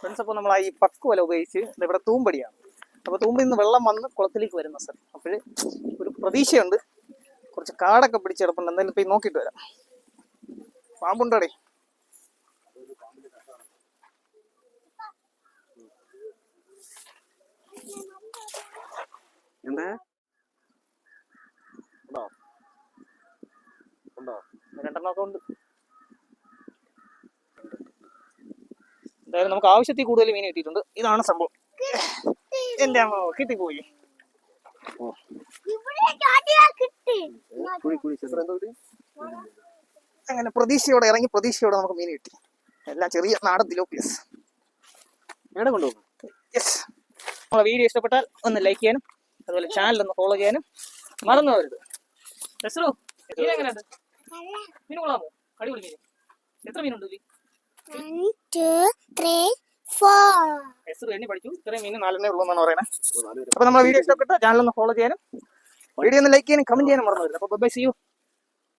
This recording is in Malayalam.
ഫ്രണ്ട്സ് അപ്പോൾ നമ്മൾ ഈ പക്ക് വല ഉപയോഗിച്ച് ഇവിടെ തൂമ്പടിയാണ്. അപ്പോൾ തൂമ്പിൽ നിന്ന് വെള്ളം വന്ന് കുളത്തിലേക്ക് വരുന്ന സർ. അപ്പോൾ ഒരു പ്രതീക്ഷയുണ്ട്. കുറച്ച് കാടൊക്കെ പിടിച്ച് എന്തായാലും പോയി നോക്കിയിട്ട് വരാം. പാമ്പുണ്ടോടേ? എന്താ? ഉണ്ടോ? രണ്ടെണ്ണമൊക്കെ ഉണ്ട്. എന്തായാലും നമുക്ക് ആവശ്യത്തിൽ കൂടുതൽ മീൻ കിട്ടിയിട്ടുണ്ട്. ഇതാണ് സംഭവം. എന്റെ അമ്മ കിട്ടിപ്പോയി. അങ്ങനെ പ്രതീക്ഷയോടെ ഇറങ്ങി പ്രതീക്ഷയോടെ നമുക്ക് മീൻ കിട്ടി. എല്ലാം ചെറിയ നാടൻ തിലോപ്പിയസ് എവിടെ കൊണ്ടുപോകും യെസ് നമ്മളെ വീഡിയോ ഇഷ്ടപ്പെട്ടാൽ ഒന്ന് ലൈക്ക് ചെയ്യാനും അതുപോലെ ചാനൽ ഒന്ന് ഫോളോ ചെയ്യാനും മറന്നു പോരുത് എങ്ങനെയുണ്ട്? മീൻ കൊള്ളാമോ? അടിപൊളി മീൻ. എത്ര മീനുണ്ട് ഇതിൽ One, two, three, എണ്ണി പഠിച്ചു. ഇത്രയും മീൻ നാലെണ്ണേ ഉള്ളൂ എന്നാണ് പറയുന്നത് അപ്പൊ നമ്മുടെ വീഡിയോ ഇഷ്ടപ്പെട്ട ചാനൽ ഒന്ന് ഫോളോ ചെയ്യാനും വീഡിയോ ഒന്ന് ലൈക്ക് ചെയ്യാനും കമന്റ് ചെയ്യാനും മറന്നു വരില്ല അപ്പോൾ ബൈ സി യു